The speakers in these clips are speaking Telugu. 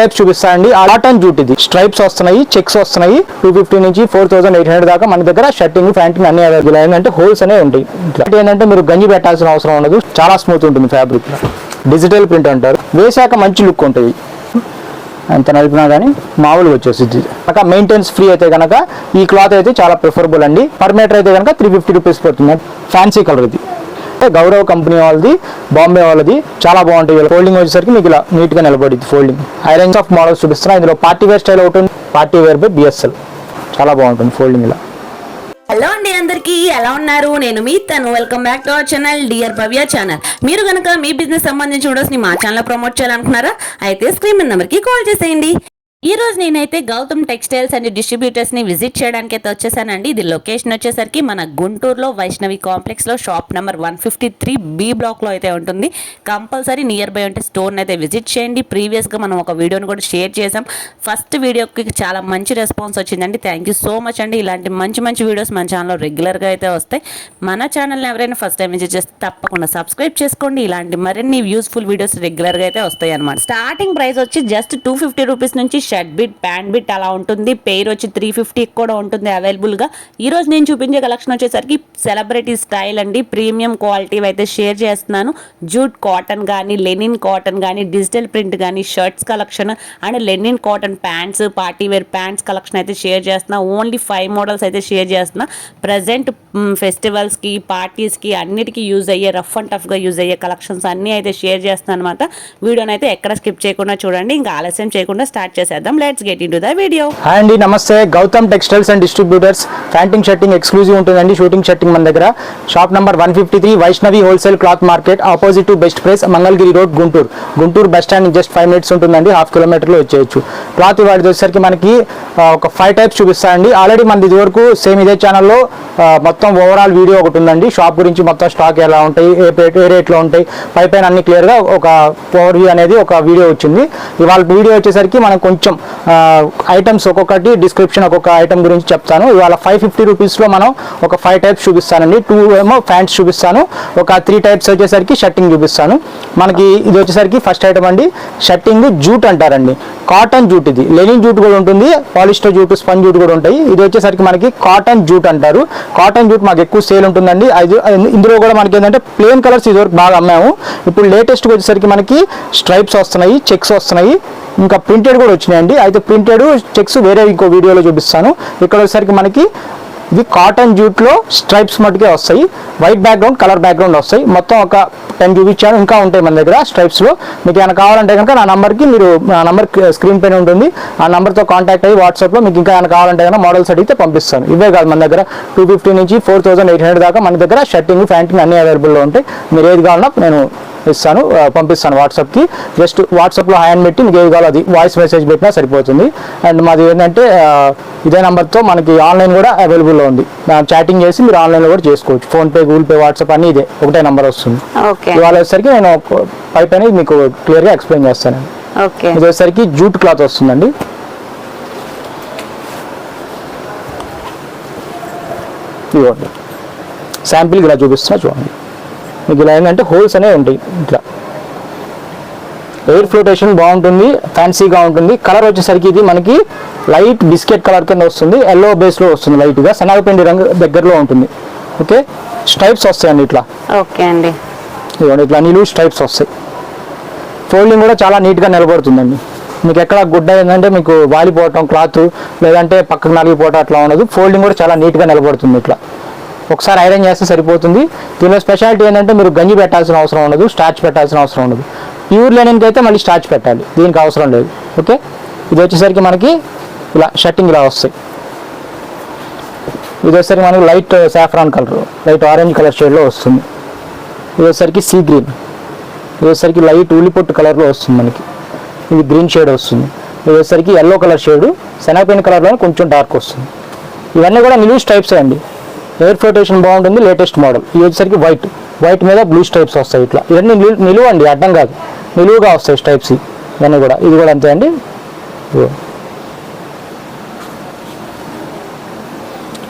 టైప్స్ చూపిస్తా అండి కాటన్ జూట్ ఇది స్ట్రైప్స్ వస్తున్నాయి చెక్స్ వస్తున్నాయి. టూ ఫిఫ్టీ నుంచి ఫోర్ థౌసండ్ ఎయిట్ హండ్రెడ్ దాకా మన దగ్గర షర్టింగ్ ప్యాంటింగ్ అన్ని అవైలబుల్ ఏంటంటే హోల్స్ అనేవి ఉంటాయి. ఏంటంటే మీరు గంజి పెట్టాల్సిన అవసరం ఉండదు. చాలా స్మూత్ ఉంటుంది ఫ్యాబ్రిక్ డిజిటల్ ప్రింట్ అంటారు. వేసాక మంచి లుక్ ఉంటుంది. ఎంత నడిపినా కానీ మామూలుగా వచ్చేసింది కనుక మెయింటెనెన్స్ ఫ్రీ అయితే కనుక ఈ క్లాత్ అయితే చాలా ప్రిఫరబుల్ అండి. పర్ మీటర్ అయితే కనుక త్రీ ఫిఫ్టీ రూపీస్ పడుతుంది. ఫ్యాన్సీ కలర్ ఇది. గౌరవ్ కంపెనీ వాళ్ళది బాంబే వాళ్ళది. చాలా బాగుంటుంది ఫోల్డింగ్ వచ్చేసరికి మీకు ఇలా నీట్గా నిలబడింది ఫోల్డింగ్ ఐరన్స్ ఆఫ్ మోడల్స్ చూపిస్తున్నా. ఇందులో పార్టీ వేర్ స్టైల్ ఒకటి పార్టీ వేర్ బై బిఎస్ఎల్ చాలా బాగుంటుంది ఫోల్డింగ్ ఇలా. హలో అండి అందరికీ. ఎలా ఉన్నారు? నేను మీ తను. Welcome back to our channel dear Bhavya channel మీరు కనుక మీ బిజినెస్ సంబంధించి వీడియోస్ని మా ఛానల్ ప్రమోట్ చేయాలనుకున్నారా? అయితే స్క్రీన్ నెంబర్కి కాల్ చేసేయండి. ఈ రోజు నేనైతే గౌతమ్ టెక్స్టైల్స్ అండ్ డిస్ట్రిబ్యూటర్స్ని విజిట్ చేయడానికి అయితే వచ్చేసానండి. ఇది లొకేషన్ వచ్చేసరికి మన గుంటూరులో వైష్ణవి కాంప్లెక్స్లో shop number one fifty three B బ్లాక్లో అయితే ఉంటుంది. కంపల్సరీ నియర్ బై ఉంటే స్టోర్ అయితే విజిట్ చేయండి. ప్రీవియస్గా మనం ఒక వీడియోని కూడా షేర్ చేసాం ఫస్ట్ వీడియోకి చాలా మంచి రెస్పాన్స్ వచ్చిందండి. థ్యాంక్ యూ సో మచ్ అండి. ఇలాంటి మంచి మంచి వీడియోస్ మన ఛానల్లో రెగ్యులర్గా అయితే వస్తాయి. మన ఛానల్ని ఎవరైనా ఫస్ట్ టైం విజిట్ చేస్తే తప్పకుండా సబ్స్క్రైబ్ చేసుకోండి. ఇలాంటి మరిన్ని యూస్ఫుల్ వీడియోస్ రెగ్యులర్గా అయితే వస్తాయి అనమాట స్టార్టింగ్ ప్రైస్ వచ్చి జస్ట్ టూ ఫిఫ్టీ రూపీస్ నుంచి షర్ట్ బిట్ ప్యాంట్ బిట్ అలా ఉంటుంది. పేర్ వచ్చి త్రీ ఫిఫ్టీకి కూడా ఉంటుంది అవైలబుల్గా. ఈరోజు నేను చూపించే కలెక్షన్ వచ్చేసరికి సెలబ్రిటీ స్టైల్ అండి. ప్రీమియం క్వాలిటీ అయితే షేర్ చేస్తున్నాను. జూట్ కాటన్ కానీ లెనిన్ కాటన్ కానీ డిజిటల్ ప్రింట్ కానీ shirts collection and linen cotton pants party wear pants collection అయితే షేర్ చేస్తున్నా. ఓన్లీ ఫైవ్ మోడల్స్ అయితే షేర్ చేస్తున్నా. ప్రజెంట్ ఫెస్టివల్స్కి పార్టీస్కి అన్నిటికీ యూజ్ అయ్యే రఫ్ అండ్ టఫ్గా యూజ్ అయ్యే కలెక్షన్స్ అన్నీ అయితే షేర్ చేస్తున్నాను అనమాట వీడియోని అయితే ఎక్కడ స్కిప్ చేయకుండా చూడండి. ఇంకా ఆలస్యం చేయకుండా స్టార్ట్ చేసేద్దాం let's get into the video hi అండి నమస్తే. Gautam textiles and distributors panting shirting exclusive ఉంటుందండి షూటింగ్ షర్టింగ్ మన దగ్గర. Shop number one fifty three Vaishnavi wholesale cloth market opposite to best price Mangalagiri road Guntur Guntur bus stand just five minutes ఉంటుందండి హాఫ్ కిలోమీటర్లో వచ్చేయచ్చు. క్లాత్ వాటి వచ్చేసరికి మనకి ఒక ఫైవ్ టైప్స్ చూపిస్తాయండి ఆల్రెడీ మనది ఇది వరకు సేమ్ ఇదే ఛానల్లో మొత్తం ఓవరాల్ వీడియో ఒకటి ఉందండి. షాప్ గురించి మొత్తం స్టాక్ ఎలా ఉంటాయి ఏ రేట్ ఏ రేట్లో ఉంటాయి పై పైన అన్ని క్లియర్గా ఒక ఓవర్ వ్యూ అనేది ఒక వీడియో వచ్చింది. ఇవాళ వీడియో వచ్చేసరికి మనం కొంచెం ఐటమ్స్ ఒక్కొక్కటి డిస్క్రిప్షన్ ఒక్కొక్క ఐటమ్ గురించి చెప్తాను. ఇవాళ ఫైవ్ ఫిఫ్టీ రూపీస్లో మనం ఒక ఫైవ్ టైప్స్ చూపిస్తానండి. టూ ఏమో ప్యాంట్స్ చూపిస్తాను. ఒక త్రీ టైప్స్ వచ్చేసరికి షర్టింగ్ చూపిస్తాను. మనకి ఇది వచ్చేసరికి ఫస్ట్ ఐటమ్ అండి. షర్టింగ్ జూట్ అంటారండి. కాటన్ జూట్ ఇది. లెనిన్ జూట్ కూడా ఉంటుంది. పాలిస్టర్ జూట్ స్పంజ్ జూట్ కూడా ఉంటాయి. ఇది వచ్చేసరికి మనకి కాటన్ జూట్ అంటారు. కాటన్ జూట్ మాకు ఎక్కువ సేల్ ఉంటుందండి. అది ఇందులో కూడా మనకి ఏంటంటే ప్లేన్ కలర్స్ ఇదివరకు బాగా అమ్మాము. ఇప్పుడు లేటెస్ట్గా వచ్చేసరికి మనకి స్ట్రైప్స్ వస్తున్నాయి చెక్స్ వస్తున్నాయి. ఇంకా ప్రింటెడ్ కూడా అండి అయితే ప్రింటెడ్ చెక్స్ వేరే ఇంకో వీడియోలో చూపిస్తాను. ఇక్కడ వచ్చేసరికి మనకి ఇది కాటన్ జూట్లో స్ట్రైప్స్ మటుకే వస్తాయి. వైట్ బ్యాక్గ్రౌండ్ కలర్ బ్యాక్గ్రౌండ్ వస్తాయి. మొత్తం ఒక టెన్ చూపించాను. ఇంకా ఉంటాయి మన దగ్గర స్ట్రైప్స్లో. మీకు ఏమైనా కావాలంటే కనుక నా నెంబర్కి మీరు నా నెంబర్ స్క్రీన్ పైన ఉంటుంది. ఆ నెంబర్తో కాంటాక్ట్ అయ్యి వాట్సాప్లో మీకు ఇంకా ఏమైనా కావాలంటే కనుక మోడల్స్ అడిగితే పంపిస్తాను. ఇవే కాదు మన దగ్గర టూ ఫిఫ్టీ నుంచి ఫోర్ థౌసండ్ ఎయిట్ హండ్రెడ్ దాకా మన దగ్గర షర్టింగ్ ప్యాంటింగ్ అన్ని అవైలబుల్లో ఉంటాయి. మీరు ఏది కావాలన్నా నేను ఇస్తాను పంపిస్తాను వాట్సాప్కి. జస్ట్ వాట్సాప్లో హ్యాండ్ పెట్టి మీకు ఏది కావాలో అది వాయిస్ మెసేజ్ పెట్టినా సరిపోతుంది. అండ్ మాది ఏంటంటే ఇదే నెంబర్తో మనకి ఆన్లైన్ కూడా అవైలబుల్లో ఉంది. చాటింగ్ చేసి మీరు ఆన్లైన్లో కూడా చేసుకోవచ్చు. ఫోన్పే గూగుల్ పే వాట్సాప్ అన్ని ఇదే ఒకటే నెంబర్ వస్తుంది. ఓకే. ఇవాళ వచ్చేసరికి నేను పై పైన మీకు క్లియర్గా ఎక్స్ప్లెయిన్ చేస్తాను. ఓకే. ఇది వచ్చేసరికి జూట్ క్లాత్ వస్తుందండి. ఇవ్వండి శాంపిల్కి ఇలా చూపిస్తున్నా చూడండి. మీకు ఇలా ఏంటంటే హోల్స్ అనేవి ఉంటాయి ఇట్లా. ఎయిర్ ఫ్లోటేషన్ బాగుంటుంది ఫ్యాన్సీగా ఉంటుంది. కలర్ వచ్చేసరికి ఇది మనకి లైట్ బిస్కెట్ కలర్ కింద వస్తుంది ఎల్లో బేస్లో వస్తుంది లైట్గా శనగపిండి రంగు దగ్గరలో ఉంటుంది. ఓకే స్ట్రైప్స్ వస్తాయండి ఇట్లా. ఓకే అండి. ఇదిగోండి ఇట్లా నిలువు స్ట్రైప్స్ వస్తాయి. ఫోల్డింగ్ కూడా చాలా నీట్గా నిలబడుతుందండి. మీకు ఎక్కడ గుడ్డ ఏంటంటే మీకు వాలిపోవటం క్లాత్ లేదంటే పక్కకు నలిగిపోవటం అట్లా ఉండదు. ఫోల్డింగ్ కూడా చాలా నీట్గా నిలబడుతుంది ఇట్లా. ఒకసారి ఐరన్ చేస్తే సరిపోతుంది. దీనిలో స్పెషాలిటీ ఏంటంటే మీరు గంజి పెట్టాల్సిన అవసరం ఉండదు స్టార్చ్ పెట్టాల్సిన అవసరం ఉండదు. ప్యూర్ లెనిన్కి అయితే మళ్ళీ స్టార్చ్ పెట్టాలి దీనికి అవసరం లేదు. ఓకే? ఇది వచ్చేసరికి మనకి ఇలా షర్టింగ్ ఇలా వస్తాయి. ఇది వచ్చేసరికి మనకి light saffron colour light orange colour షేడ్లో వస్తుంది. ఇది వచ్చేసరికి సీ గ్రీన్. ఇది వచ్చేసరికి లైట్ ఉల్లిపొట్టు కలర్లో వస్తుంది మనకి. ఇది గ్రీన్ షేడ్ వస్తుంది. ఇది వచ్చేసరికి ఎల్లో కలర్ షేడ్ శనగపైన కలర్లో కొంచెం డార్క్ వస్తుంది. ఇవన్నీ కూడా నిలువు టైప్స్ అండి. ఎయిర్ ఫ్లోటేషన్ బాగుంటుంది లేటెస్ట్ మోడల్ ఇది వచ్చేసరికి వైట్ వైట్ మీద బ్లూ స్ట్రైప్స్ వస్తాయి ఇట్లా. ఇవన్నీ నిలువు అండి అడ్డం కాదు. నిలువుగా వస్తాయి స్ట్రైప్స్ ఇవన్నీ కూడా. ఇది కూడా అంతే అండి.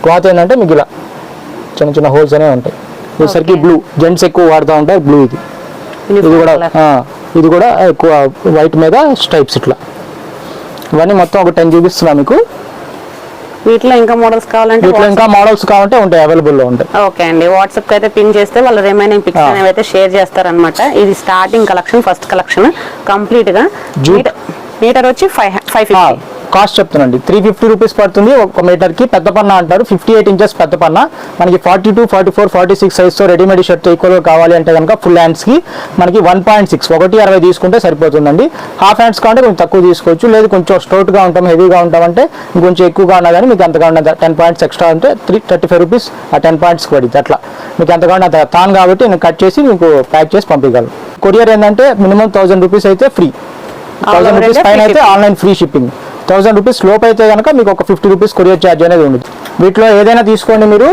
క్లాత్ ఏంటంటే మీకు ఇలా చిన్న చిన్న హోల్స్ అనేవి ఉంటాయి. వచ్చేసరికి. బ్లూ జెంట్స్ ఎక్కువ వాడుతూ ఉంటారు బ్లూ ఇది. ఇది కూడా ఇది కూడా ఎక్కువ వైట్ మీద స్ట్రైప్స్ ఇట్లా. ఇవన్నీ మొత్తం ఒక టెన్ చూపిస్తున్నా మీకు. వీటిలో ఇంకా మోడల్స్ కావాలంటే వీటిలో ఇంకా మోడల్స్ కావాలంటే ఉంటాయి అవైలబుల్లో ఉంటాయి. ఓకే అండి. వాట్సాప్కి అయితే పిన్ చేస్తే వాళ్ళు రిమైనింగ్ పిక్స్. అనేవి అయితే షేర్ చేస్తారనమాట ఇది స్టార్టింగ్ కలెక్షన్ ఫస్ట్ కలెక్షన్ కంప్లీట్గా. మీటర్ వచ్చి ఫైవ్ ఫైవ్ ఫిఫ్టీ కాస్ట్ చెప్తున్నాండి త్రీ ఫిఫ్టీ రూపీస్ పడుతుంది. ఒక మీటర్కి పెద్ద పన్న అంటారు. ఫిఫ్టీ ఎయిట్ ఇంచెస్ పెద్ద పన్న. మనకి forty two forty four forty six సైజ్తో readymade shirt equal కావాలి అంటే కనుక ఫుల్ హ్యాండ్స్కి మనకి వన్ పాయింట్ సిక్స్ ఒకటి అరవై తీసుకుంటే సరిపోతుందండి. హాఫ్ హ్యాండ్స్ కావాలంటే కొంచెం తక్కువ తీసుకోవచ్చు. లేదు కొంచెం స్టోట్గా ఉంటాం హెవీగా ఉంటామంటే ఇంకొంచెం ఎక్కువగా ఉన్నా కానీ మీకు అంతగా ఉన్నది టెన్ పాయింట్స్ ఎక్స్ట్రా అంటే త్రీ థర్టీ ఫైవ్ రూపీస్ ఆ టెన్ పాయింట్స్ పడింది అట్లా. మీకు అంతగా అంత తాను కాబట్టి నేను కట్ చేసి మీకు ప్యాక్ చేసి పంపించగలను. కొరియర్ ఏంటంటే మినిమం థౌసండ్ రూపీస్ అయితే ఫ్రీ థౌసండ్ రూపీస్ పైన అయితే. Online free shipping thousand rupees లోపు అయితే కనుక మీకు ఒక ఫిఫ్టీ రూపీస్ కొరియర్ ఛార్జ్ అనేది ఉంది. వీటిలో ఏదైనా తీసుకోండి మీరు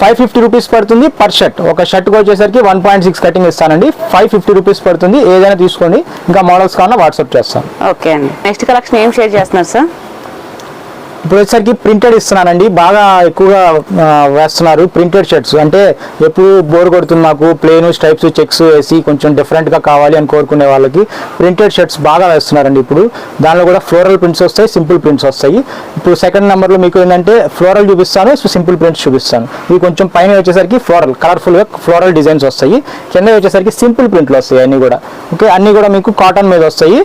ఫైవ్ ఫిఫ్టీ రూపీస్ పడుతుంది పర్ షర్ట్. ఒక షర్ట్కి వచ్చేసరికి వన్ పాయింట్ సిక్స్ కటింగ్ ఇస్తానండి. ఫైవ్ ఫిఫ్టీ రూపీస్ పడుతుంది ఏదైనా తీసుకోండి. ఇంకా మోడల్స్ కావాలన్నా వాట్సాప్ చేస్తాను. ఓకే అండి. నెక్స్ట్ కలెక్షన్ ఏం షేర్ చేస్తున్నారు సార్ ఇప్పుడు వచ్చేసరికి ప్రింటెడ్ ఇస్తున్నానండి. బాగా ఎక్కువగా వేస్తున్నారు ప్రింటెడ్ షర్ట్స్ అంటే ఎప్పుడు బోర్ కొడుతుంది మాకు ప్లేన్ స్ట్రైప్స్ చెక్స్ వేసి కొంచెం డిఫరెంట్గా కావాలి అని కోరుకునే వాళ్ళకి ప్రింటెడ్ షర్ట్స్ బాగా వేస్తున్నారండి ఇప్పుడు. దానిలో కూడా ఫ్లోరల్ ప్రింట్స్ వస్తాయి సింపుల్ ప్రింట్స్ వస్తాయి. ఇప్పుడు సెకండ్ నెంబర్లో మీకు ఏంటంటే ఫ్లోరల్ చూపిస్తాను సింపుల్ ప్రింట్స్ చూపిస్తాను. ఇవి కొంచెం పైన వచ్చేసరికి ఫ్లోరల్ కలర్ఫుల్గా ఫ్లోరల్ డిజైన్స్ వస్తాయి. కింద వచ్చేసరికి సింపుల్ ప్రింట్లు వస్తాయి అన్నీ కూడా. ఓకే అన్నీ కూడా మీకు కాటన్ మీద వస్తాయి.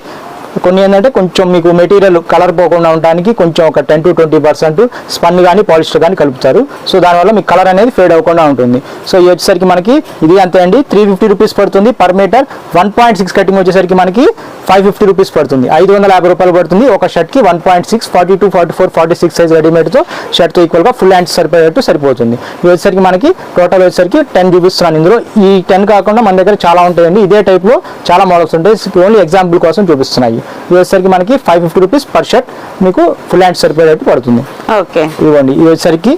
కొన్ని ఏంటంటే కొంచెం మీకు మెటీరియల్ కలర్ పోకుండా ఉండడానికి కొంచెం ఒక ten to twenty percent spun కానీ పాలిస్టర్ కానీ కలుపుతారు. సో దానివల్ల మీకు కలర్ అనేది ఫేడ్ అవ్వకుండా ఉంటుంది. సో ఇది వచ్చేసరికి మనకి ఇది అంతే అండి. త్రీ ఫిఫ్టీ రూపీస్ పడుతుంది per metre one point six cutting వచ్చేసరికి మనకి ఫైవ్ ఫిఫ్టీ రూపీస్ పడుతుంది. ఐదు వందల యాభై రూపాయలు పడుతుంది. ఒక షర్ట్కి one point six forty two forty four forty six size రెడీమేడ్తో షర్ట్తో ఈక్వల్గా ఫుల్ హ్యాండ్స్ సరిపోయేట్టు సరిపోతుంది. ఇది వచ్చేసరికి మనకి టోటల్ వచ్చేసరికి టెన్ చూపిస్తున్నాను ఇందులో. ఈ టెన్ కాకుండా మన దగ్గర చాలా ఉంటాయండి. ఇదే టైప్లో చాలా మోడల్స్ ఉంటాయి. ఓన్లీ ఎగ్జాంపుల్ కోసం చూపిస్తున్నాయి. ఇది వచ్చేసరికి మనకి five fifty rupees per shirt మీకు ఫుల్ హ్యాండ్స్ సరిపోయేటట్టు పడుతుంది. ఓకే. ఇదిగోండి. ఇది వచ్చేసరికి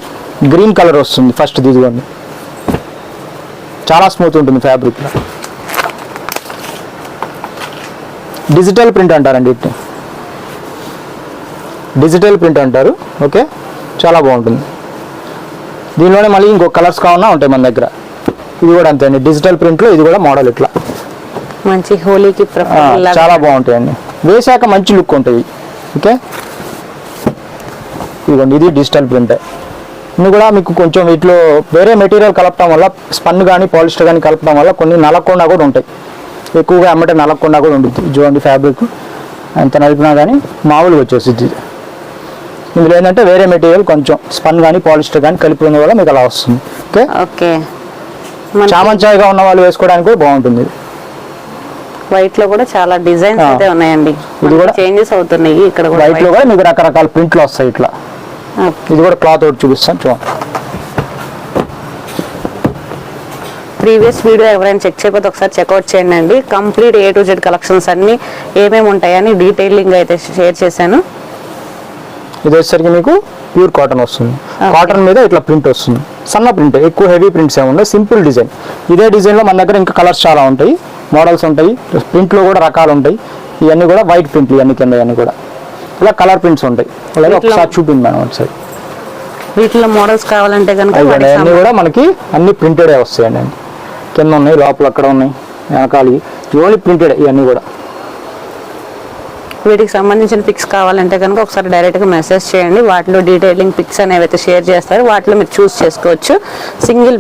గ్రీన్ కలర్ వస్తుంది. ఫస్ట్ ఇదిగోండి. చాలా స్మూత్ ఉంటుంది ఫ్యాబ్రిక్ డిజిటల్ ప్రింట్ అంటారండి డిజిటల్ ప్రింట్ అంటారు. ఓకే చాలా బాగుంటుంది. దీనిలోనే మళ్ళీ ఇంకో కలర్స్ కావాలన్నా ఉంటాయి మన దగ్గర. ఇది కూడా అంతే అండి. డిజిటల్ ప్రింట్లో ఇది కూడా మోడల్ ఇట్లా. మంచి హోలీకి చాలా బాగుంటాయండి. వేసాక మంచి లుక్ ఉంటుంది ఓకే ఇదిగోండి ఇది డిజిటల్ ప్రింట్ ఇది కూడా మీకు కొంచెం వీటిలో వేరే మెటీరియల్ కలపడం వల్ల స్పన్ కానీ పాలిస్టర్ కానీ కలపడం వల్ల కొన్ని నలగకుండా కూడా ఉంటాయి. ఎక్కువగా అమ్మటే నలగకుండా కూడా ఉంటుంది చూడండి ఫ్యాబ్రిక్ ఎంత నలిపినా కానీ మామూలుగా వచ్చేసింది ఇందులో ఏంటంటే వేరే మెటీరియల్ కొంచెం స్పన్ కానీ పాలిస్టర్ కానీ కలిపి ఉన్న వల్ల మీకు అలా వస్తుంది. ఓకే? ఓకే. చామంచాయిగా ఉన్న వాళ్ళు వేసుకోవడానికి కూడా బాగుంటుంది. వైట్లో కూడా చాలా డిజైన్స్. అయితే ఉన్నాయండి. ఇది కూడా- చేంజెస్ అవుతున్నాయి ఇక్కడ కూడా వైట్లో కూడా మీకు రకరకాల ప్రింట్లు వస్తాయి ఇట్లా. ఇది కూడా క్లాత్ ఒకటి చూపిస్తాను చూడండి. ప్రీవియస్ వీడియో ఎవరైనా చెక్ చేయకపోతే ఒకసారి చెక్అవుట్ చేయండి. అండి complete A to Z collections అన్ని ఏమేమి ఉంటాయని డీటెయిలింగ్ అయితే షేర్ చేశాను. ఇది వచ్చేసరికి మీకు ప్యూర్ కాటన్ వస్తుంది. కాటన్ మీద ఇట్లా ప్రింట్ వస్తుంది. సన్న ప్రింట్ ఎక్కువ హెవీ ప్రింట్స్ ఏమి ఉండవు. Simple design. ఇదే డిజైన్లో మన దగ్గర ఇంకా కలర్స్ చాలా ఉంటాయి. మోడల్స్ ఉంటాయి. ప్రింట్లో కూడా రకాలు ఉంటాయి. ఇవన్నీ కూడా వైట్ ప్రింట్లు ఇవన్నీ కింద ఇవన్నీ కూడా. ఇలా కలర్ ప్రింట్స్ ఉంటాయి. అలాగే ఒకసారి చూపింది మేడం ఒకసారి. వీటిలో మోడల్స్ కావాలంటే కనుక అన్నీ కూడా మనకి అన్ని ప్రింటెడ్ వస్తాయండి. కింద ఉన్నాయి లోపల అక్కడ ఉన్నాయి వెనకాలి ఓన్లీ ప్రింటెడ్ ఇవన్నీ కూడా. వీటికి సంబంధించిన పిక్స్ కావాలంటే కనుక ఒకసారి డైరెక్ట్గా మెసేజ్ చేయండి. వాటిలో డీటెయిలింగ్ పిక్స్ అనేవి అయితే షేర్ చేస్తారు. వాటిలో మీరు చూస్ చేసుకోవచ్చు. సింగిల్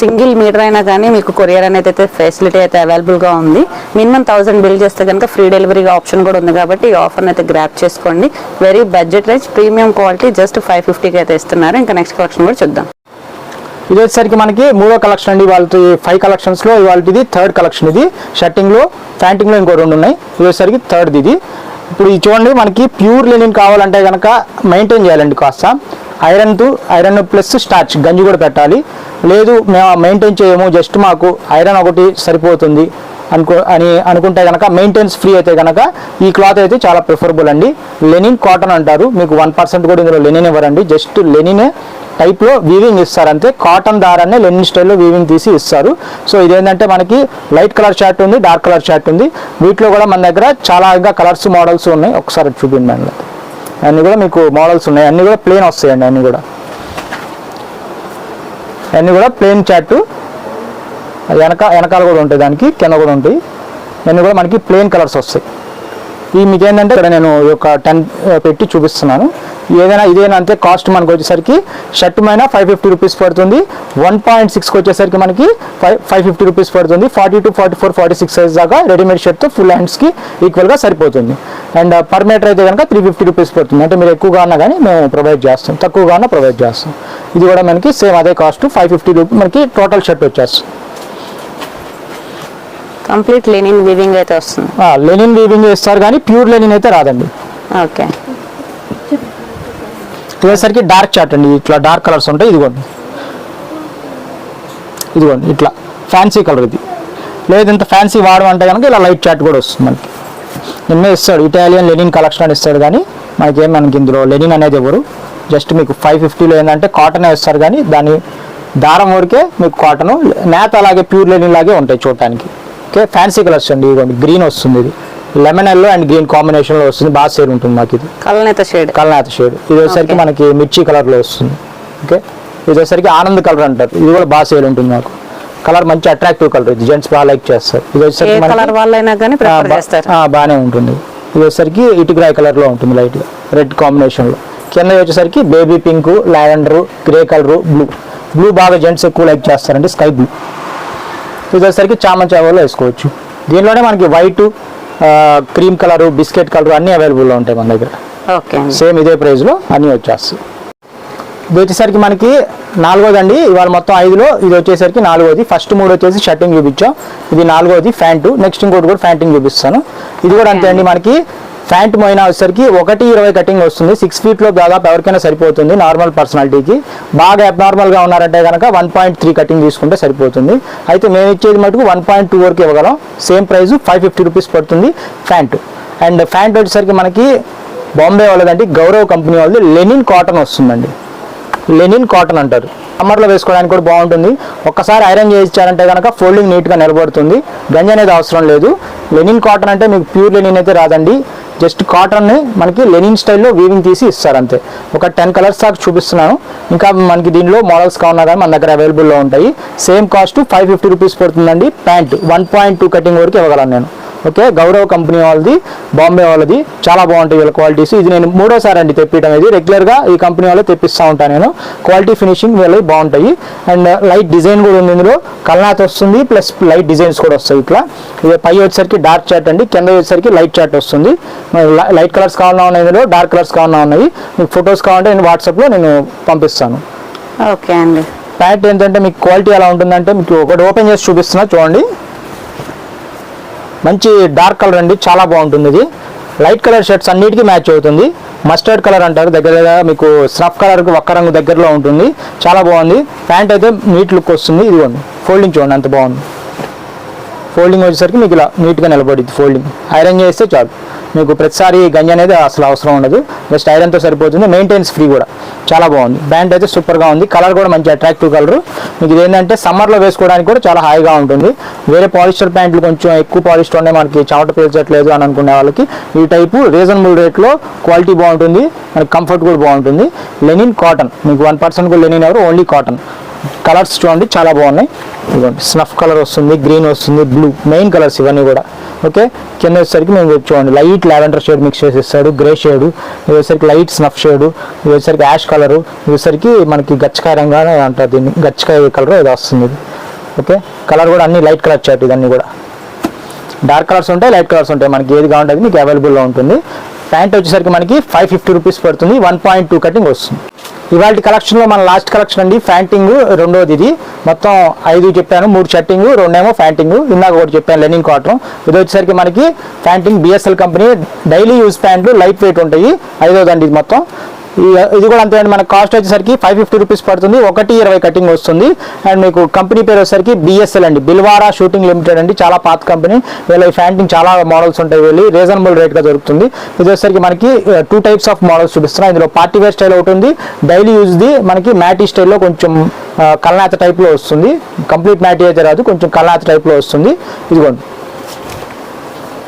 సింగిల్ మీటర్ అయినా కానీ మీకు కొరియర్ అనేది అయితే ఫెసిలిటీ అయితే అవైలబుల్గా ఉంది. మినిమం థౌసండ్ బిల్ చేస్తే కనుక ఫ్రీ డెలివరీ ఆప్షన్ కూడా ఉంది కాబట్టి ఈ ఆఫర్ని అయితే గ్రాప్ చేసుకోండి. Very budget range premium quality just five ఫిఫ్టీకి అయితే ఇస్తున్నారు. ఇంకా నెక్స్ట్ కలెక్షన్ కూడా చూద్దాం. ఇది వచ్చేసరికి మనకి మూడో కలెక్షన్ అండి వాళ్ళ ఫైవ్ కలెక్షన్స్లో ఇవాళ ఇది థర్డ్ కలెక్షన్ ఇది. షర్టింగ్లో ప్యాంటింగ్లో ఇంకో రెండు ఉన్నాయి. ఇది వచ్చేసరికి థర్డ్ ఇది. ఇప్పుడు ఇది చూడండి మనకి ప్యూర్ లెనిన్ కావాలంటే కనుక మెయింటైన్ చేయాలండి కాస్త. Iron to iron plus starch గంజి కూడా పెట్టాలి. లేదు మేము మెయింటైన్ చేయము జస్ట్ మాకు ఐరన్ ఒకటి సరిపోతుంది అనుకో అని అనుకుంటే కనుక మెయింటెనెన్స్ ఫ్రీ అయితే కనుక ఈ క్లాత్ అయితే చాలా ప్రిఫరబుల్ అండి. లెనిన్ కాటన్ అంటారు. మీకు వన్ పర్సెంట్ కూడా ఇందులో లెనిన్ ఇవ్వరండి. జస్ట్ లెనినే టైప్లో వీవింగ్ ఇస్తారు అంతే కాటన్ దారాన్ని లెనిన్ స్టైల్లో వీవింగ్ తీసి ఇస్తారు. సో ఇదేంటంటే మనకి లైట్ కలర్ షర్ట్ ఉంది డార్క్ కలర్ షర్ట్ ఉంది. వీటిలో కూడా మన దగ్గర చాలా ఇంకా కలర్స్ మోడల్స్ ఉన్నాయి. ఒకసారి చూపించండి అందులో అన్నీ కూడా మీకు మోడల్స్ ఉన్నాయి. అన్నీ కూడా ప్లేన్ వస్తాయండి అన్నీ కూడా. అన్నీ కూడా ప్లేన్ చార్ట్ వెనక వెనకాల కూడా ఉంటాయి దానికి కింద కూడా ఉంటాయి. అన్నీ కూడా మనకి ప్లెయిన్ కలర్స్ వస్తాయి. ఈ మీకేంటంటే ఇక్కడ నేను ఒక టెన్ పెట్టి చూపిస్తున్నాను. ఏదైనా ఇదేనా అంతే కాస్ట్ మనకు వచ్చేసరికి షర్ట్ పైన ఫైవ్ ఫిఫ్టీ రూపీస్ పడుతుంది. వన్ పాయింట్ సిక్స్కి వచ్చేసరికి మనకి ఫైవ్ ఫైవ్ ఫిఫ్టీ రూపీస్ పడుతుంది. Forty two forty four forty six size దాకా రెడీమేడ్ షర్ట్తో ఫుల్ హ్యాండ్స్కి ఈక్వల్గా సరిపోతుంది. అండ్ పర్ మీటర్ అయితే కనుక త్రీ ఫిఫ్టీ రూపీస్ పడుతుంది. అంటే మీరు ఎక్కువగా ఉన్నా కానీ మేము ప్రొవైడ్ చేస్తాం. తక్కువగా ఉన్నా ప్రొవైడ్ చేస్తాం. ఇది కూడా మనకి సేమ్ అదే కాస్ట్ ఫైవ్ ఫిఫ్టీ రూపీ మనకి టోటల్ షర్ట్ వచ్చేస్తుంది. కంప్లీట్ లెనిన్ వివింగ్ అయితే వస్తుంది. లెనిన్ వీవింగ్ ఇస్తారు కానీ ప్యూర్ లెనిన్ అయితే రాదండి. ఓకే ఇదేసరికి డార్క్ చాట్ అండి. ఇట్లా డార్క్ కలర్స్ ఉంటాయి. ఇదిగోండి. ఇదిగోండి. ఇట్లా ఫ్యాన్సీ కలర్ ఇది. లేదు ఇంత ఫ్యాన్సీ వాడమంటే కనుక ఇలా లైట్ చాట్ కూడా వస్తుంది మనకి. నిన్నే ఇస్తాడు. ఇటాలియన్ లెనిన్ కలెక్షన్ అని ఇస్తాడు కానీ మనకేం మనకి ఇందులో లెనిన్ అనేది ఎవరు? జస్ట్ మీకు ఫైవ్ ఫిఫ్టీలో ఏంటంటే కాటనే ఇస్తారు కానీ దాని దారం వరకే మీకు కాటన్ నేత అలాగే ప్యూర్ లెనిన్ లాగే ఉంటాయి చూడటానికి. ఓకే ఫ్యాన్సీ కలర్స్ అండి. ఇదిగోండి. గ్రీన్ వస్తుంది ఇది. లెమన్ ఎల్లో అండ్ గ్రీన్ కాంబినేషన్లో వస్తుంది. బాగా సేల్ ఉంటుంది మాకు ఇది. కలనేత షేడ్ కల్నాథ షేడ్ ఇది వచ్చేసరికి. మనకి మిర్చి కలర్లో వస్తుంది. ఓకే ఇది వచ్చేసరికి ఆనంద్ కలర్ అంటారు. ఇది కూడా బాగా సేల్ ఉంటుంది మాకు. కలర్ మంచి అట్రాక్టివ్ కలర్ ఇది జెంట్స్ బాగా లైక్ చేస్తారు. ఇది వచ్చేసరికి కలర్ వాళ్ళైనా కానీ ఆ, ప్రిఫర్ బా- చేస్తారు. ఆ, బాగానే ఉంటుంది. ఇది వచ్చేసరికి ఇటుగ్రాయ్ కలర్లో ఉంటుంది లైట్గా. రెడ్ కాంబినేషన్లో. కింద వచ్చేసరికి baby pink lavender grey colour blue blue బాగా జెంట్స్ ఎక్కువ లైక్ చేస్తారండి స్కై బ్లూ ఇది వచ్చేసరికి చామన్ చావలో వేసుకోవచ్చు. దీనిలోనే మనకి white cream colour biscuit colour అన్ని అవైలబుల్లో ఉంటాయి మన దగ్గర. ఓకే సేమ్ ఇదే ప్రైస్లో అన్నీ వచ్చేస్తాయి. ఇది వచ్చేసరికి మనకి నాలుగోది అండి ఇవాళ మొత్తం ఐదులో ఇది వచ్చేసరికి నాలుగోది. ఫస్ట్ మూడు వచ్చేసి షర్టింగ్ చూపించాం. ఇది నాలుగోది ఫ్యాంటు. నెక్స్ట్ ఇంకోటి కూడా ఫ్యాంటింగ్ చూపిస్తాను. ఇది కూడా అంతే అండి మనకి ఫ్యాంట్ మోయినా వచ్చేసరికి ఒకటి ఇరవై కటింగ్ వస్తుంది. సిక్స్ ఫీట్లో దాదాపు ఎవరికైనా సరిపోతుంది నార్మల్ పర్సనాలిటీకి. బాగా అబ్నార్మల్గా ఉన్నారంటే కనుక వన్ పాయింట్ త్రీ కటింగ్ తీసుకుంటే సరిపోతుంది. అయితే మేము ఇచ్చేది మటుకు వన్ పాయింట్ టూ వరకు ఇవ్వగలం. Same price five fifty rupees పడుతుంది ఫ్యాంట్ అండ్ ప్యాంట్ వచ్చేసరికి మనకి బాంబే వాళ్ళదండి గౌరవ్ కంపెనీ వాళ్ళది లెనిన్ కాటన్ వస్తుందండి. లెనిన్ కాటన్ అంటారు. సమ్మర్లో వేసుకోవడానికి కూడా బాగుంటుంది. ఒక్కసారి ఐరన్ చేయించారంటే కనుక ఫోల్డింగ్ నీట్గా నిలబడుతుంది. గంజ అనేది అవసరం లేదు. లెనిన్ కాటన్ అంటే మీకు ప్యూర్ లెనిన్ అయితే రాదండి. జస్ట్ కాటన్ని మనకి లెనిన్ స్టైల్లో వీవింగ్ తీసి ఇస్తారు అంతే. ఒక టెన్ కలర్స్ దాకా చూపిస్తున్నాను. ఇంకా మనకి దీనిలో మోడల్స్ కావున్నా కానీ మన దగ్గర అవైలబుల్లో ఉంటాయి. Same cost five fifty rupees పడుతుందండి. Pant one point two cutting వరకు ఇవ్వగలను నేను. ఓకే గౌరవ్ కంపెనీ వాళ్ళది బాంబే వాళ్ళది చాలా బాగుంటాయి వీళ్ళ క్వాలిటీస్. ఇది నేను మూడోసారి అండి తెప్పించడం ఇది. రెగ్యులర్గా ఈ కంపెనీ వాళ్ళు తెప్పిస్తూ ఉంటాను నేను. క్వాలిటీ ఫినిషింగ్ వీళ్ళవి బాగుంటాయి. అండ్ లైట్ డిజైన్ కూడా ఉంది ఇందులో. కల్నాథ్ వస్తుంది ప్లస్ లైట్ డిజైన్స్ కూడా వస్తాయి ఇట్లా. ఇది పై వచ్చేసరికి డార్క్ చాట్ అండి. కింద వచ్చేసరికి లైట్ చాట్ వస్తుంది. లైట్ కలర్స్ కావాలన్నా ఉన్నాయి ఇందులో డార్క్ కలర్స్ కావాలన్నా ఉన్నాయి. మీకు ఫొటోస్ కావాలంటే నేను వాట్సాప్లో నేను పంపిస్తాను. ఓకే అండి. ప్యాంట్ ఏంటంటే మీకు క్వాలిటీ ఎలా ఉంటుందంటే మీకు ఒకటి ఓపెన్ చేసి చూపిస్తున్నా చూడండి. మంచి డార్క్ కలర్ అండి చాలా బాగుంటుంది ఇది. లైట్ కలర్ షర్ట్స్ అన్నిటికీ మ్యాచ్ అవుతుంది. మస్టర్డ్ కలర్ అంటారు దగ్గర దగ్గర మీకు స్నఫ్ కలర్కి ఒక్క రంగు దగ్గరలో ఉంటుంది. చాలా బాగుంది. ప్యాంట్ అయితే నీట్ లుక్ వస్తుంది. ఇదిగోండి ఫోల్డింగ్ చూడండి అంత బాగుంది. ఫోల్డింగ్ వచ్చేసరికి మీకు ఇలా నీట్గా నిలబడింది ఫోల్డింగ్ ఐరన్ చేస్తే చాలు. మీకు ప్రతిసారి గంజి అనేది అసలు అవసరం ఉండదు. జస్ట్ ఐరన్తో సరిపోతుంది. మెయింటెనెన్స్ ఫ్రీ కూడా. చాలా బాగుంది. బ్యాండ్ అయితే సూపర్గా ఉంది. కలర్ కూడా మంచి అట్రాక్టివ్ కలర్ మీకు ఇదేంటంటే ఏంటంటే సమ్మర్లో వేసుకోవడానికి కూడా చాలా హాయిగా ఉంటుంది. వేరే పాలిస్టర్ ప్యాంట్లు కొంచెం ఎక్కువ పాలిస్టర్ ఉన్నాయి. మనకి చెమట పీల్చట్లేదు అని అనుకునే వాళ్ళకి ఈ టైపు రీజనబుల్ రేట్లో క్వాలిటీ బాగుంటుంది. మనకి కంఫర్ట్ కూడా బాగుంటుంది. లెనిన్ కాటన్ మీకు వన్ పర్సెంట్ కూడా లెనిన్ ఎవరు? ఓన్లీ కాటన్ కలర్స్ చూడండి చాలా బాగున్నాయి. ఇదిగోండి స్నఫ్ కలర్ వస్తుంది గ్రీన్ వస్తుంది బ్లూ మెయిన్ కలర్స్ ఇవన్నీ కూడా. ఓకే? కింద వచ్చేసరికి మేము చూడండి లైట్ లావెండర్ షేడ్ మిక్స్ చేసి ఇస్తాడు గ్రే షేడ్ ఇది వచ్చేసరికి లైట్ స్నఫ్ షేడ్ ఇది వచ్చేసరికి యాష్ కలర్ ఇది వచ్చేసరికి మనకి గచ్చకాయ రంగానే అంటారు దీన్ని గచ్చకాయ కలర్ ఇది వస్తుంది. ఓకే? కలర్ కూడా అన్ని లైట్ కలర్ చాట్ ఇదన్నీ కూడా. డార్క్ కలర్స్ ఉంటాయి లైట్ కలర్స్ ఉంటాయి మనకి ఏది కావాలంటే అది మీకు అవైలబుల్లో ఉంటుంది. ప్యాంట్ వచ్చేసరికి మనకి ఫైవ్ ఫిఫ్టీ రూపీస్ పడుతుంది వన్ పాయింట్ టూ కటింగ్ వస్తుంది. ఇవాళ కలెక్షన్లో మన లాస్ట్ కలెక్షన్ అండి ఫ్యాంటింగ్ రెండోది ఇది. మొత్తం ఐదు చెప్పాను మూడు షర్టింగ్ రెండేమో ఫ్యాంటింగ్ ఇందాక ఒకటి చెప్పాను లెనిన్ కాటన్ ఇది వచ్చేసరికి మనకి panting BSL company daily use ప్యాంట్లు లైట్ వెయిట్ ఉంటాయి. ఐదోదండి ఇది మొత్తం. ఇది కూడా అంతే అండి. మన కాస్ట్ వచ్చేసరికి ఫైవ్ ఫిఫ్టీ రూపీస్ పడుతుంది. ఒకటి ఇరవై కటింగ్ వస్తుంది. అండ్ మీకు కంపెనీ పేరు వచ్చేసరికి బిఎస్ఎల్ అండి. బిల్వారా షూటింగ్ లిమిటెడ్ అండి. చాలా పాత కంపెనీ వీళ్ళ ఈ ఫ్యాంటింగ్ చాలా మోడల్స్ ఉంటాయి వీళ్ళు రీజనబుల్ రేట్గా దొరుకుతుంది. ఇది వచ్చేసరికి మనకి టూ టైప్స్ ఆఫ్ మోడల్స్ చూపిస్తున్నాయి ఇందులో పార్టీ వేర్ స్టైల్ ఒకటి ఉంది. డైలీ యూజ్ది మనకి మ్యాటీ స్టైల్లో కొంచెం ఆ, కల్నాథ టైప్లో వస్తుంది. కంప్లీట్ మ్యాటీ అయితే రాదు. కొంచెం కల్నాథ టైప్లో వస్తుంది. ఇదిగోండి.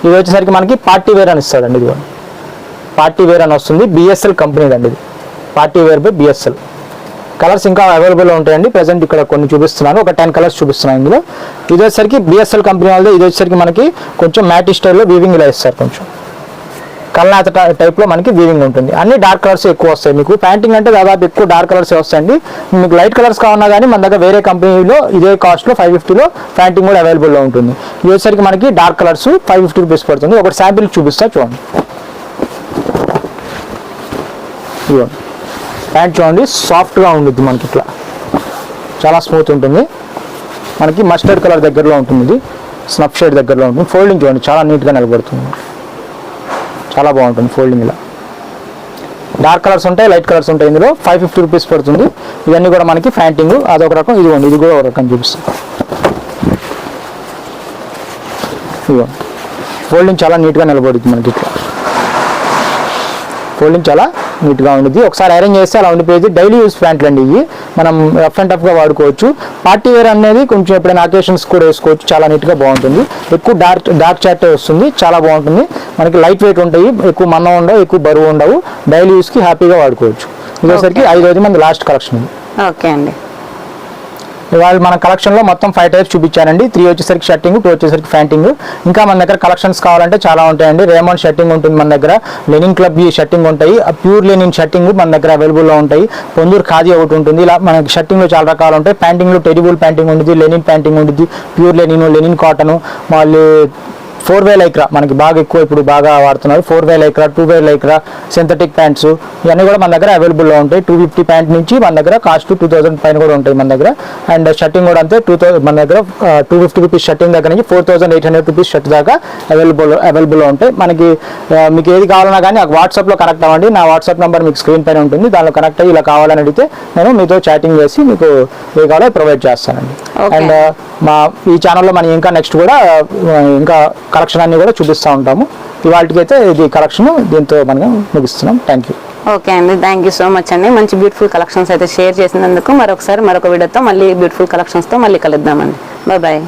ఇది వచ్చేసరికి మనకి పార్టీ వేర్ అని ఇస్తాడండి. ఇదిగోండి. పార్టీ వేర్ అని వస్తుంది. బిఎస్ఎల్ కంపెనీ అండి ఇది. Party wear by BSL colours ఇంకా అవైలబుల్లో ఉంటాయండి. ప్రజెంట్ ఇక్కడ కొన్ని చూపిస్తున్నాను. ఒక టెన్ కలర్స్ చూపిస్తున్నాను ఇందులో. ఇది వచ్చేసరికి బిఎస్ఎల్ కంపెనీ వాళ్ళది. ఇది వచ్చేసరికి మనకి కొంచెం మ్యాటీ స్టైల్లో వీవింగ్ ఇలా ఇస్తారు కొంచెం. కల్నాథ టైప్లో మనకి వీవింగ్ ఉంటుంది. అన్ని డార్క్ కలర్స్ ఎక్కువ వస్తాయి మీకు. ప్యాంటింగ్ అంటే దాదాపు ఎక్కువ డార్క్ కలర్స్ వస్తాయండి. మీకు లైట్ కలర్స్ కావాలన్నా కానీ మన దగ్గర వేరే కంపెనీలో ఇదే కాస్ట్లో ఫైవ్ ఫిఫ్టీలో ప్యాంటింగ్ కూడా అవైలబుల్లో ఉంటుంది. ఇది వచ్చేసరికి మనకి dark colours five fifty rupees పడుతుంది. ఒకటి శాంపిల్ చూపిస్తా చూడండి ఇదిగోండి ప్యాంట్ చూడండి సాఫ్ట్గా ఉండిద్ది మనకి ఇట్లా. చాలా స్మూత్ ఉంటుంది. మనకి మస్టర్డ్ కలర్ దగ్గరలో ఉంటుంది ఇది స్నప్ షేడ్ దగ్గరలో ఉంటుంది. ఫోల్డింగ్ చూడండి చాలా నీట్గా నిలబడుతుంది. చాలా బాగుంటుంది ఫోల్డింగ్ ఇలా. డార్క్ కలర్స్ ఉంటాయి లైట్ కలర్స్ ఉంటాయి ఇందులో. ఫైవ్ ఫిఫ్టీ రూపీస్ పడుతుంది. ఇవన్నీ కూడా మనకి ఫ్యాంటింగ్ అదొక రకం ఇదిగోండి ఇది కూడా ఒక రకం చూపిస్తుంది ఇదిగో. ఫోల్డింగ్ చాలా నీట్గా నిలబడుతుంది మనకి ఇట్లా. ఫోల్డింగ్ చాలా నీట్గా ఉండిద్ది. ఒకసారి ఐరన్ చేస్తే అలా ఉండిపోయేది. డైలీ యూస్ ప్యాంట్లు అండి ఇవి మనం రఫ్ అండ్ టఫ్గా వాడుకోవచ్చు. పార్టీ వేర్ అనేది కొంచెం ఎప్పుడైనా అకేషన్స్ కూడా వేసుకోవచ్చు. చాలా నీట్గా బాగుంటుంది. ఎక్కువ డార్క్ డార్క్ చాట్ వస్తుంది. చాలా బాగుంటుంది. మనకి లైట్ వెయిట్ ఉంటాయి. ఎక్కువ మందం ఉండవు ఎక్కువ బరువు ఉండవు. డైలీ యూస్కి హ్యాపీగా వాడుకోవచ్చు. ఇదేసరికి ఐదు మంది లాస్ట్ కలెక్షన్ ఓకే అండి. ఇవాళ మన కలెక్షన్లో మొత్తం ఫైవ్ టైప్స్ చూపించానండి. త్రీ వచ్చేసరికి షర్టింగ్ టూ వచ్చేసరికి ఫ్యాంటింగ్ ఇంకా మన దగ్గర కలెక్షన్స్ కావాలంటే చాలా ఉంటాయండి. రేమండ్ షర్టింగ్ ఉంటుంది మన దగ్గర. లెనిన్ క్లబ్ షర్టింగ్ ఉంటాయి. ప్యూర్ లెనిన్ షర్టింగ్ మన దగ్గర అవైలబుల్లో ఉంటాయి. పొందూరు ఖాదీ ఒకటి ఉంటుంది. ఇలా మనకి షర్టింగ్లో చాలా రకాలు ఉంటాయి. ప్యాంటింగ్లో టెరిబుల్ ప్యాంటింగ్ ఉంటుంది. లెనిన్ ప్యాంటింగ్ ఉంటుంది. ప్యూర్ లెనిన్ లెనిన్ కాటన్ మళ్ళీ ఫోర్ వే లైక్రా మనకి బాగా ఎక్కువ ఇప్పుడు బాగా వాడుతున్నారు. Four way Lycra two way Lycra synthetic pants ఇవన్నీ కూడా మన దగ్గర అవైలబుల్లో ఉంటాయి. టూ ఫిఫ్టీ ప్యాంట్ నుంచి మన దగ్గర కాస్ట్ టూ థౌసండ్ పైన కూడా ఉంటాయి మన దగ్గర. అండ్ షర్టింగ్ కూడా అంతే టూ థౌసండ్ మన దగ్గర టూ ఫిఫ్టీ రూపీస్ షర్టింగ్ దగ్గర నుంచి four thousand eight hundred rupees shirt దాకా అవైలబుల్ అవైలబుల్లో ఉంటాయి. మనకి మీకు ఏది కావాలన్నా కానీ నాకు వాట్సాప్లో కనెక్ట్ అవ్వండి. నా వాట్సాప్ నెంబర్ మీకు స్క్రీన్ పైన ఉంటుంది. దానిలో కనెక్ట్ అయ్యి ఇలా కావాలని అడిగితే నేను మీతో చాటింగ్ చేసి మీకు ఏ కావాలో ప్రొవైడ్ చేస్తానండి. అండ్ మా ఈ ఛానల్లో మనం ఇంకా నెక్స్ట్ కూడా ఇంకా కలెక్షన్ అన్ని కూడా చూపిస్తూ ఉంటాము. ఇవాళకి అయితే ఇది కలెక్షన్ దీంతో మనం ముగిస్తున్నాం. Thank you. ఓకే అండి. థ్యాంక్ యూ సో మచ్ అండి. మంచి బ్యూటిఫుల్ కలెక్షన్స్ అయితే షేర్ చేసినందుకు మరొకసారి మరొక వీడియోతో మళ్ళీ బ్యూటిఫుల్ కలెక్షన్స్తో మళ్ళీ కలుద్దామండి. Bye bye.